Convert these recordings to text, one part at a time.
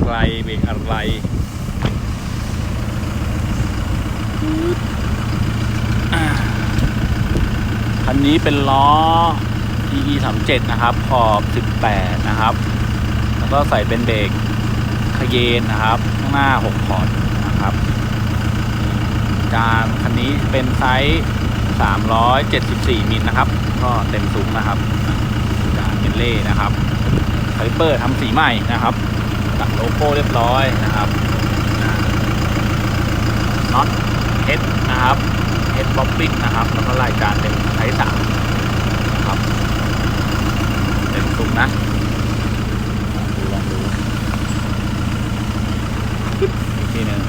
เบรกอะไรคันนี้เป็นล้อ EE 3 7นะครับ ขอบ 18 นะครับ แล้วก็ใส่เป็นเบรกคเยนนะครับ ข้างหน้า6พอร์ตนะครับจานคันนี้เป็นไซส์ 374 มิลนะครับ ก็เต็มซุ้มนะครับจานเบนเล่นะครับคาลิเปอร์ทำสีใหม่นะครับ ตัดโลโก้เรียบร้อยนะครับน็อตเฮดนะครับเฮดบ๊อบบิ้งนะครับ แล้วก็ลายจานเป็นไซส์สามนะครับเต็มซุ้มนะดูลองดูอีกทีหนึ่ง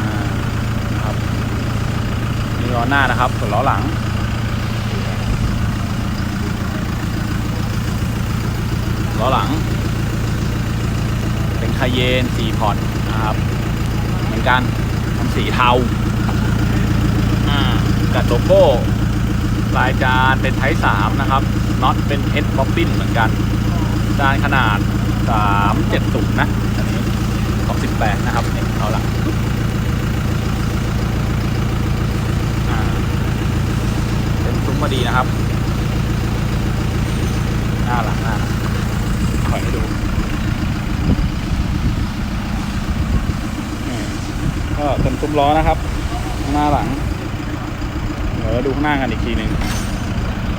อ่าครับนี่ล้อหน้านะครับ ส่วนล้อหลังล้อหลังาเยนสีพอร์ตนะครับ เหมือนกันทำสีเทาอ่ากับโลโก้ลายจานเป็นไทป์สามนะครับน็อตเป็นเฮดบ๊อบบินเหมือนกัน จานขนาดสามเจ็ดสุนะอันนี้สองสิบแปดนะครับเนี่ยเอาหลังเป็นซุ้มมาดีนะครับ หน้าหลังหน้าหลังถอยให้ดูนี่ ก็เป็นซุ้มล้อนะครับ หน้าหลัง เดี๋ยวเราดูข้างหน้ากันอีกทีหนึ่ง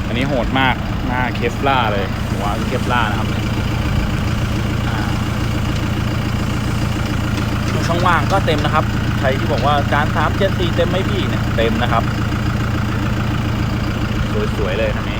อันนี้โหดมากหน้าเคฟล่าเลยหัวเคฟล่านะครับดูช่องว่างก็เต็มนะครับ ใครที่บอกว่าจานสามเจ็ดสี่เต็มไหมพี่เนี่ยเต็มนะครับ สวยๆเลยคันนี้